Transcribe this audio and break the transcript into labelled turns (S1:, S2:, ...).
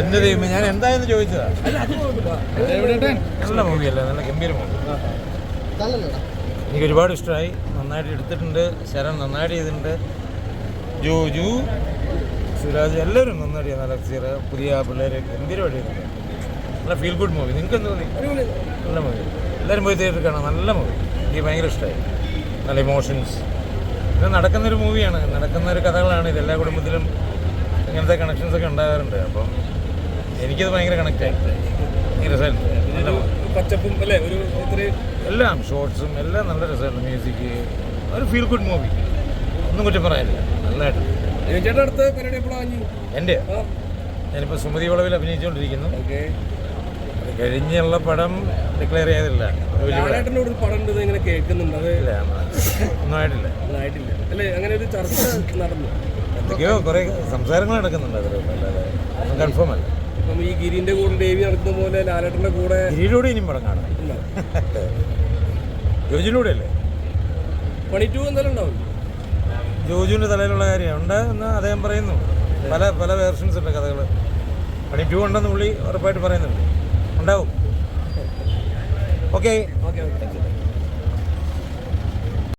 S1: എന്റെ ദൈവം ഞാൻ എന്തായെന്ന് ചോദിച്ചതാ? നല്ല മൂവിയല്ലേ നല്ല ഗംഭീര മൂവി. എനിക്ക് ഒരുപാട് ഇഷ്ടമായി. നന്നായിട്ട് എടുത്തിട്ടുണ്ട്. ശരൺ നന്നായിട്ട് ചെയ്തിട്ടുണ്ട്. ജോജു സുരാജ് എല്ലാവരും നന്നായിട്ട് നല്ല സീറ പുതിയ പിള്ളേർ ഗംഭീരമായിട്ട് ചെയ്തിട്ടുണ്ട്. നല്ല ഫീൽ ഗുഡ് മൂവി നിങ്ങൾക്ക് എന്ത് തോന്നി? നല്ല മൂവി എല്ലാവരും പോയി തിയേറ്ററിൽ കാണാം. നല്ല മൂവി എനിക്ക് ഭയങ്കര ഇഷ്ടമായി. നല്ല ഇമോഷൻസ് ഇത് നടക്കുന്നൊരു മൂവിയാണ് നടക്കുന്ന ഒരു കഥകളാണ് ഇത് എല്ലാ കുടുംബത്തിലും ഇങ്ങനത്തെ കണക്ഷൻസ് ഒക്കെ ഉണ്ടാകാറുണ്ട്. അപ്പം എനിക്കത് ഭയങ്കര കണക്റ്റായി.
S2: പച്ചപ്പും അല്ലേ? ഒരു ഇത്രയും
S1: എല്ലാം ഷോർട്സും എല്ലാം നല്ല രസമായിരുന്നു മ്യൂസിക് ഒരു ഫീൽ ഗുഡ് മൂവി ഒന്നും കുറ്റം പറയാനില്ല. നല്ലതായിട്ട്. എന്റെ ഞാനിപ്പോൾ സുമതി വളവിൽ അഭിനയിച്ചുകൊണ്ടിരിക്കുന്നു. കഴിഞ്ഞുള്ള പടം ഡിക്ലെയർ ചെയ്തില്ല ഒരു പടം.
S2: ഒരു പടം ഉണ്ട് ഇങ്ങനെ കേൾക്കുന്നുണ്ട്. അത്
S1: ഇല്ല ഒന്നും ആയിട്ടില്ല.
S2: ആയിട്ടില്ല അല്ലേ അങ്ങനെ ഒരു ചർച്ച നടന്നു.
S1: എന്തൊക്കെയോ കുറെ സംസാരങ്ങൾ നടക്കുന്നുണ്ട് അതിൽ അല്ലാതെ കൺഫേം അല്ല.
S2: ഇപ്പം ഈ ഗിരിന്റെ കൂടെ ദേവി നടക്കുന്ന പോലെ ലാലേട്ടന്റെ കൂടെ
S1: ഗിരിയിലൂടെ ഇനിയും പടം
S2: കാണാം?
S1: ജോജിലൂടെ അല്ലേ?
S2: പണി ടു എന്തായാലും ഉണ്ടാവും.
S1: ജോജുവിന്റെ തലയിലുള്ള കാര്യം ഉണ്ട് എന്ന് അദ്ദേഹം പറയുന്നു. പല പല വേർഷൻസ് ഉണ്ട് കഥകൾ പണി ടു ഉണ്ടെന്ന് പുള്ളി ഉറപ്പായിട്ട് പറയുന്നുണ്ട്. ഉണ്ടാവും ഓക്കെ
S2: ഓക്കെ ഓക്കെ